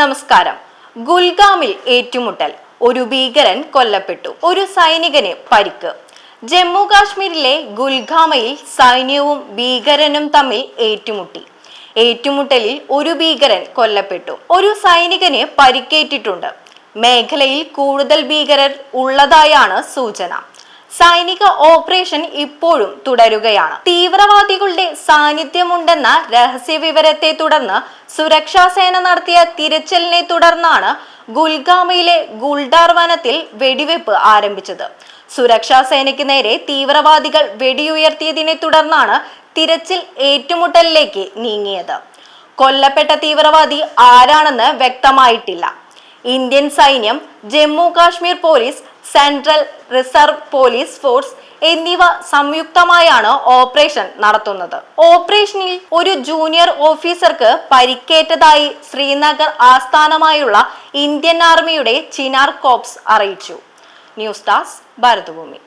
നമസ്കാരം. ഗുൽഗാമിൽ ഏറ്റുമുട്ടൽ. ഒരു ഭീകരൻ കൊല്ലപ്പെട്ടു. ഒരു സൈനികന് പരിക്ക്. ജമ്മു കാശ്മീരിലെ ഗുൽഗാമയിൽ സൈന്യവും ഭീകരനും തമ്മിൽ ഏറ്റുമുട്ടി. ഏറ്റുമുട്ടലിൽ ഒരു ഭീകരൻ കൊല്ലപ്പെട്ടു. ഒരു സൈനികന് പരിക്കേറ്റിട്ടുണ്ട്. മേഖലയിൽ കൂടുതൽ ഭീകരർ ഉള്ളതായാണ് സൂചന. സൈനിക ഓപ്പറേഷൻ ഇപ്പോഴും തുടരുകയാണ്. തീവ്രവാദികളുടെ സാന്നിധ്യമുണ്ടെന്ന രഹസ്യ വിവരത്തെ തുടർന്ന് സുരക്ഷാ സേന നടത്തിയ തിരച്ചിലിനെ തുടർന്നാണ് ഗുൽഗാമയിലെ ഗുൾഡാർ വനത്തിൽ വെടിവെപ്പ് ആരംഭിച്ചത്. സുരക്ഷാ സേനയ്ക്ക് നേരെ തീവ്രവാദികൾ വെടിയുയർത്തിയതിനെ തുടർന്നാണ് തിരച്ചിൽ ഏറ്റുമുട്ടലിലേക്ക് നീങ്ങിയത്. കൊല്ലപ്പെട്ട തീവ്രവാദി ആരാണെന്ന് വ്യക്തമായിട്ടില്ല. ഇന്ത്യൻ സൈന്യം Jammu Kashmir police central reserve police force എന്നിവ സംയുക്തമായാണ് ഓപ്പറേഷൻ നടത്തുന്നത്. ഓപ്പറേഷനിൽ ഒരു ജൂനിയർ ഓഫീസർക്ക് പരിക്കേറ്റതായി ശ്രീനഗർ ആസ്ഥാനമായുള്ള ഇന്ത്യൻ ആർമിയുടെ ചിനാർ കോപ്സ് അറിയിച്ചു. News desk Bharathabhoomi.